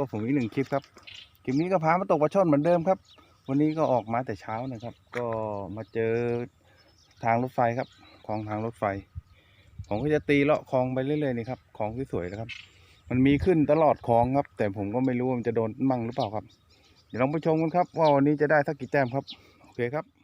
กับผมอีกหนึ่งคลิปครับคลิปนี้ก็พามาตกปลาช่อนเหมือนเดิมครับ วันนี้ก็ออกมาแต่เช้านะครับ ก็มาเจอทางรถไฟครับคลองทางรถไฟ ผมก็จะตีเลาะคลองไปเรื่อยๆนี่ครับคลองสวยๆนะครับ มันมีขึ้นตลอดคลองครับ แต่ผมก็ไม่รู้ว่ามันจะโดนมั่งหรือเปล่าครับ เดี๋ยวลองไปชมกันครับว่าวันนี้จะได้สักกี่แต้มครับ โอเคครับ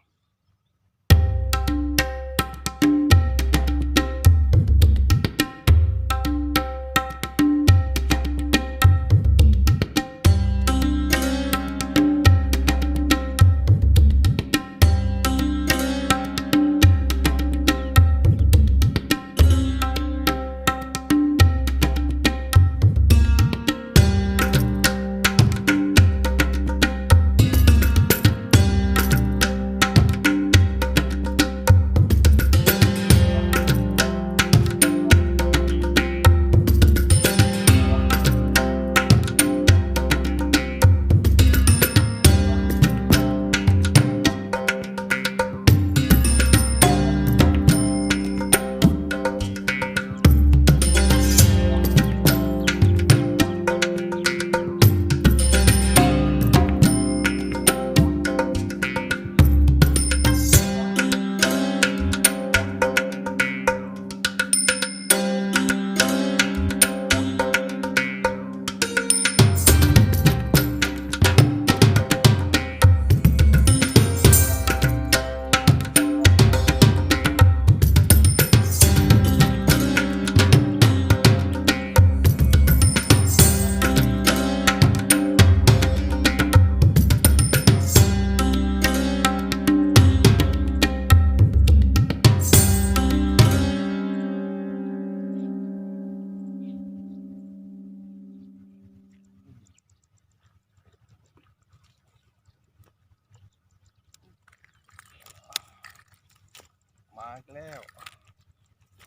อีกแล้ว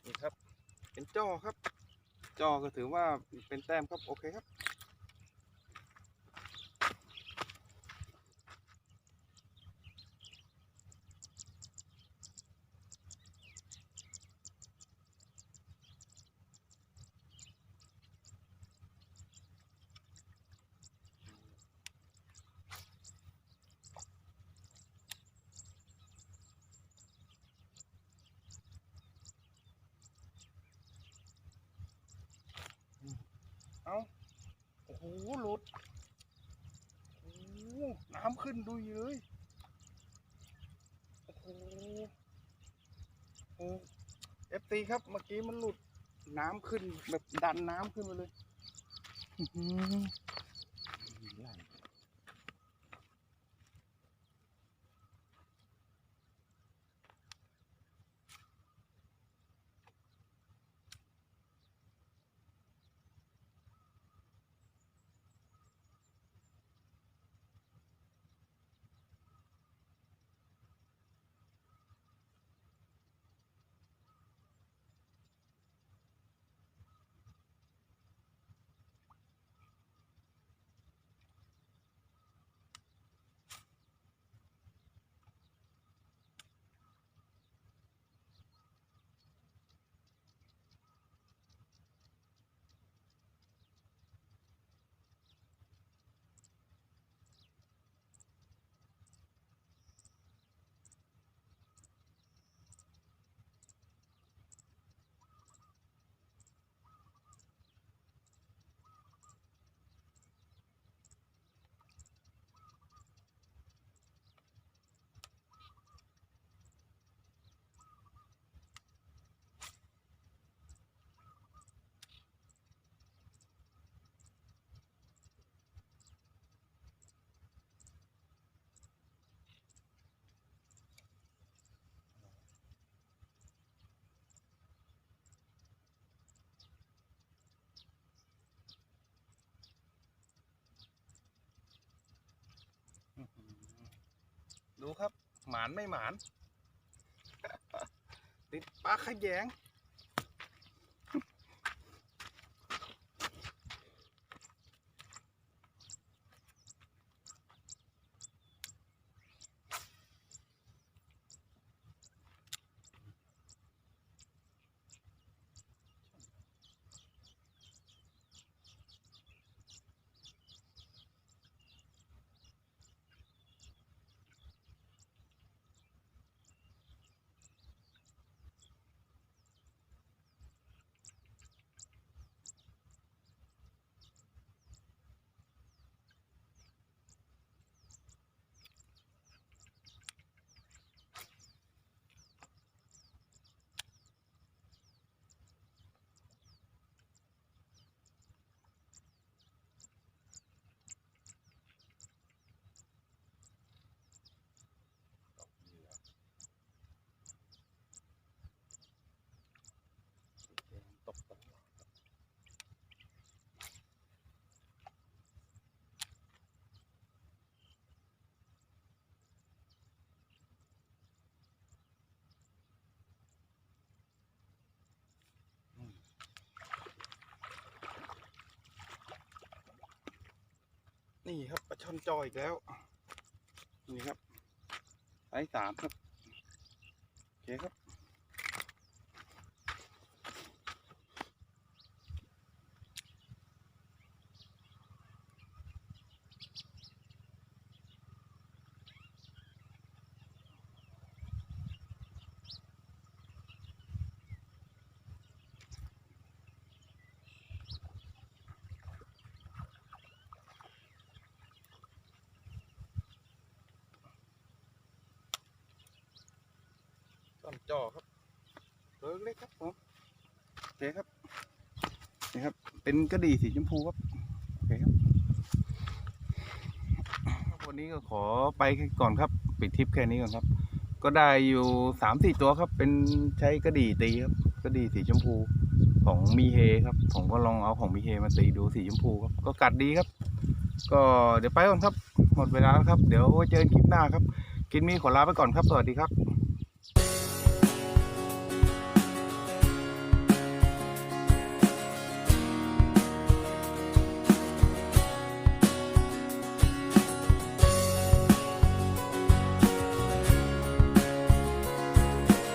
นี่ครับ เป็นจอครับ จอก็ถือว่าเป็นแต้มครับ โอเคครับ หหลุดโอ้น้ำขึ้นดูอยู่เลยโอ้โหโอ้เอฟตีครับเมื่อกี้มันหลุดน้ำขึ้นแบบดันน้ำขึ้นมาเลย ดูครับ หมานไม่หมานติดปลาขยง นี่ครับปลาช่อนจออีกแล้ว นี่ครับไซส์สามครับ ต้นจอครับเลิกเล็กครับผมโอเคครับนี่ครับ เป็นกระดี่สีชมพูครับโอเคครับวันนี้ก็ขอไปก่อนครับปิดทริปแค่นี้ก่อนครับ ก็ได้อยู่สามสี่ตัวครับ เป็นใช้กระดี่ตีครับกระดี่สีชมพูของมีเฮครับ ผมก็ลองเอาของมีเฮมาตีดูสีชมพูครับ ก็กัดดีครับ ก็เดี๋ยวไปก่อนครับ หมดเวลาแล้วครับ เดี๋ยวไว้เจอกันคลิปหน้าครับ กินมีขอลาไปก่อนครับ สวัสดีครับ